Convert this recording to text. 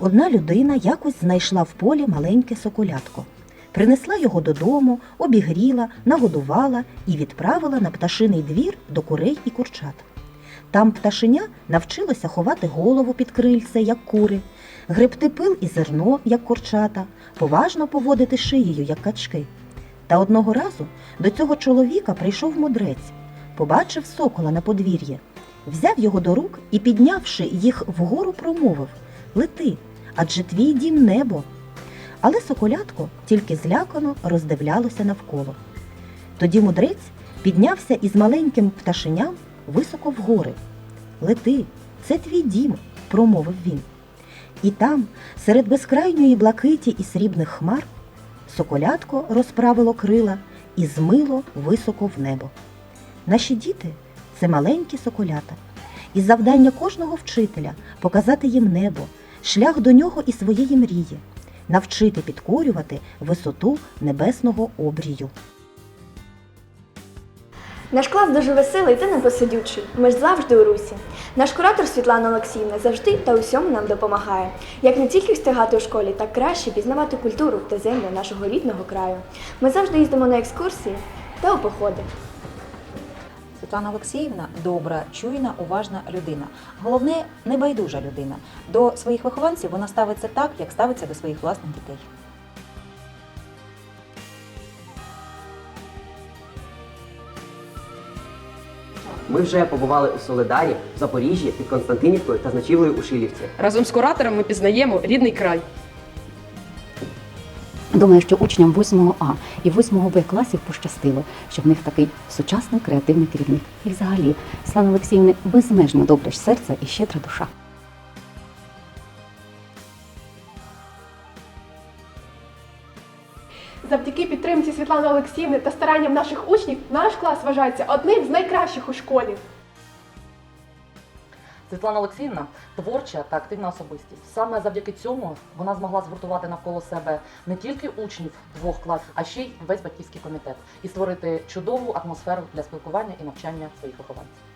Одна людина якось знайшла в полі маленьке соколятко. Принесла його додому, обігріла, нагодувала і відправила на пташиний двір до курей і курчат. Там пташеня навчилося ховати голову під крильце, як кури, гребти пил і зерно, як курчата, поважно поводити шиєю, як качки. Та одного разу до цього чоловіка прийшов мудрець, побачив сокола на подвір'ї, взяв його до рук і, піднявши їх вгору, промовив Лети, адже твій дім небо. Але соколятко тільки злякано роздивлялося навколо. Тоді мудрець піднявся із маленьким пташеням високо в гори. Лети, це твій дім, промовив він. І там, серед безкрайньої блакиті і срібних хмар, соколятко розправило крила і змило високо в небо. Наші діти це маленькі соколята, і завдання кожного вчителя показати їм небо, шлях до нього і своєї мрії, навчити підкорювати висоту небесного обрію. Наш клас дуже веселий та непосидючий. Ми ж завжди у русі. Наш куратор Світлана Олексіївна завжди та усьому нам допомагає. Як не тільки встигати у школі, так краще пізнавати культуру та землю нашого рідного краю. Ми завжди їздимо на екскурсії та у походи. Світлана Олексіївна добра, чуйна, уважна людина. Головне, небайдужа людина. До своїх вихованців вона ставиться так, як ставиться до своїх власних дітей. Ми вже побували у Соледарі, в Запоріжжі, під Константинівкою та з ночівлею у Шилівці. Разом з куратором ми пізнаємо рідний край. Думаю, що учням 8 А і 8 Б класів пощастило, що в них такий сучасний креативний керівник. І взагалі, Слава Олексіївни безмежно добре серце і щедра душа. Завдяки підтримці Світлани Олексіївни та старанням наших учнів наш клас вважається одним з найкращих у школі. Світлана Олексіївна творча та активна особистість. Саме завдяки цьому вона змогла згуртувати навколо себе не тільки учнів двох класів, а ще й весь батьківський комітет і створити чудову атмосферу для спілкування і навчання своїх вихованців.